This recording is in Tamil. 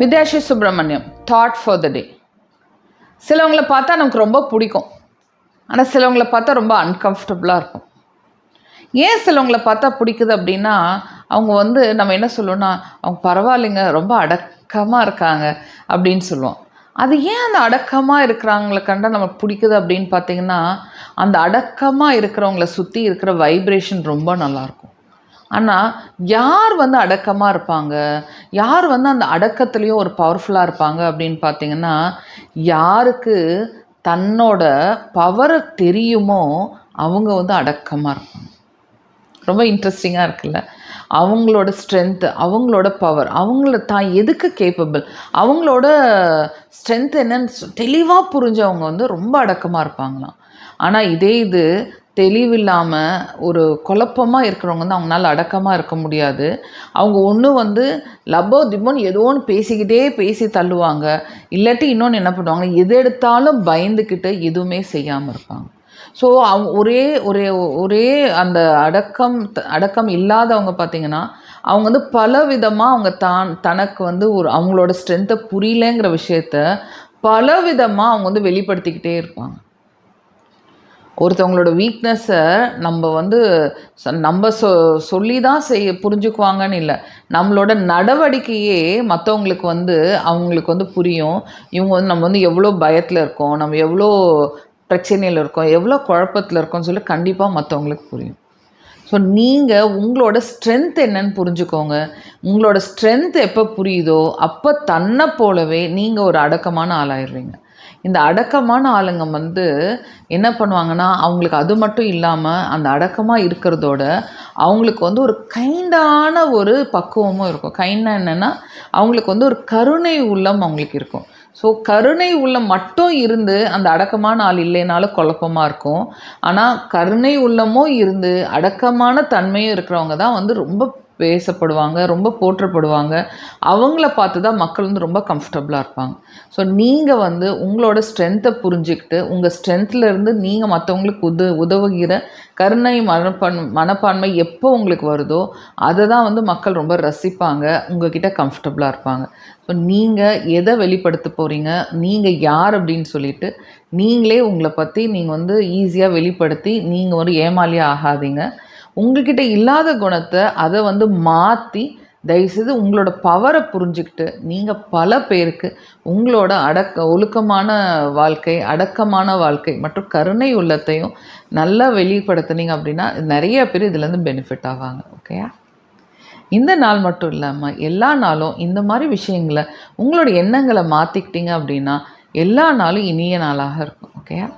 Vidyashi Subramaniam thought for the day சிலவங்களை பார்த்தா நமக்கு ரொம்ப பிடிக்கும். ஆனால் சிலவங்களை பார்த்தா ரொம்ப அன்கம்ஃபர்டபுளாக இருக்கும். ஏன் சிலவங்களை பார்த்தா பிடிக்குது அப்படின்னா அவங்க வந்து நம்ம என்ன சொல்லுவோம்னா அவங்க பரவாயில்லைங்க ரொம்ப அடக்கமாக இருக்காங்க அப்படின்னு சொல்லுவோம். அது ஏன் அந்த அடக்கமாக இருக்கிறாங்கள கண்டா நமக்கு பிடிக்குது அப்படின்னு பார்த்தீங்கன்னா அந்த அடக்கமாக இருக்கிறவங்கள சுற்றி இருக்கிற வைப்ரேஷன் ரொம்ப நல்லாயிருக்கும் ஆனால் யார் வந்து அடக்கமாக இருப்பாங்க? யார் வந்து அந்த அடக்கத்துலேயும் ஒரு பவர்ஃபுல்லாக இருப்பாங்க அப்படின்னு பார்த்தீங்கன்னா யாருக்கு தன்னோட பவரை தெரியுமோ அவங்க வந்து அடக்கமாக இருப்பாங்க. ரொம்ப இன்ட்ரெஸ்டிங்காக இருக்குல்ல? அவங்களோட ஸ்ட்ரென்த்து அவங்களோட பவர் அவங்கள தான் எதுக்கு கேப்பபிள் அவங்களோட ஸ்ட்ரென்த் என்னன்னு தெளிவாக புரிஞ்சவங்க வந்து ரொம்ப அடக்கமாக இருப்பாங்களாம். ஆனால் இதே இது தெளிவில்லாமல் ஒரு குழப்பமாக இருக்கிறவங்க வந்து அவங்களால அடக்கமாக இருக்க முடியாது. அவங்க ஒன்று வந்து லப்போ திப்போன்னு ஏதோ ஒன்று பேசிக்கிட்டே பேசி தள்ளுவாங்க. இல்லாட்டி இன்னொன்று என்ன பண்ணுவாங்க? எது எடுத்தாலும் பயந்துக்கிட்டு எதுவுமே செய்யாமல் இருப்பாங்க. ஸோ அவங்க ஒரே ஒரே ஒரே அந்த அடக்கம் அடக்கம் இல்லாதவங்க பார்த்திங்கன்னா அவங்க வந்து பல விதமாக அவங்க தான் தனக்கு வந்து ஒரு அவங்களோட ஸ்ட்ரென்த்தை புரியலங்கிற விஷயத்த பல விதமாக அவங்க வந்து வெளிப்படுத்திக்கிட்டே இருப்பாங்க. ஒருத்தவங்களோட வீக்னஸை நம்ம வந்து ச- நம்ம சொ சொல்லி தான் செய்ய புரிஞ்சுக்குவாங்கன்னு இல்லை. நம்மளோட நடவடிக்கையே மற்றவங்களுக்கு வந்து அவங்களுக்கு வந்து புரியும். இவங்க வந்து நம்ம வந்து எவ்வளோ பயத்தில் இருக்கோம் நம்ம எவ்வளோ பிரச்சனையில் இருக்கோம் எவ்வளோ குழப்பத்தில் இருக்கோம்னு சொல்லி கண்டிப்பாக மற்றவங்களுக்கு புரியும். ஸோ நீங்கள் உங்களோட ஸ்ட்ரென்த் என்னன்னு புரிஞ்சுக்கோங்க. உங்களோட ஸ்ட்ரென்த் எப்போ புரியுதோ அப்போ தன்னை போலவே நீங்கள் ஒரு அடக்கமான ஆளாயிடுறீங்க. இந்த அடக்கமான ஆளுங்க வந்து என்ன பண்ணுவாங்கன்னா அவங்களுக்கு அது மட்டும் இல்லாமல் அந்த அடக்கமாக இருக்கிறதோட அவங்களுக்கு வந்து ஒரு கைண்டான ஒரு பக்குவமும் இருக்கும். கைண்டாக என்னென்னா அவங்களுக்கு வந்து ஒரு கருணை உள்ளம் அவங்களுக்கு இருக்கும். ஸோ கருணை உள்ளம் மட்டும் இருந்து அந்த அடக்கமான ஆள் இல்லைனாலும் குழப்பமாக இருக்கும். ஆனால் கருணை உள்ளமும் இருந்து அடக்கமான தன்மையும் இருக்கிறவங்க தான் வந்து ரொம்ப பேசப்படுவாங்க ரொம்ப போற்றப்படுவாங்க. அவங்கள பார்த்து தான் மக்கள் வந்து ரொம்ப கம்ஃபர்டபுளாக இருப்பாங்க. ஸோ நீங்கள் வந்து உங்களோட ஸ்ட்ரென்த்தை புரிஞ்சுக்கிட்டு உங்கள் ஸ்ட்ரென்த்துலருந்து நீங்கள் மற்றவங்களுக்கு உத உதவுகிற கருணை மனப்பான் மனப்பான்மை எப்போ உங்களுக்கு வருதோ அதை தான் வந்து மக்கள் ரொம்ப ரசிப்பாங்க உங்ககிட்ட கம்ஃபர்டபுளாக இருப்பாங்க. ஸோ நீங்கள் எதை வெளிப்படுத்த போகிறீங்க நீங்கள் யார் அப்படின்னு சொல்லிட்டு நீங்களே உங்களை பற்றி நீங்கள் வந்து ஈஸியாக வெளிப்படுத்தி நீங்கள் ஒரு ஏமாலியாக ஆகாதீங்க. உங்ககிட்ட இல்லாத குணத்தை அதை வந்து மாற்றி தயவுசெய்து உங்களோட பவரை புரிஞ்சுக்கிட்டு நீங்கள் பல பேருக்கு உங்களோட அடக்க ஒழுக்கமான வாழ்க்கை அடக்கமான வாழ்க்கை மற்றும் கருணை உள்ளத்தையும் நல்லா வெளிப்படுத்துனீங்க அப்படின்னா நிறைய பேர் இதுலேருந்து பெனிஃபிட் ஆவாங்க ஓகேயா இந்த நாள் மட்டும் இல்லாமல் எல்லா நாளும் இந்த மாதிரி விஷயங்களை உங்களோட எண்ணங்களை மாற்றிக்கிட்டீங்க அப்படின்னா எல்லா நாளும் இனிய நாளாக இருக்கும் ஓகேயா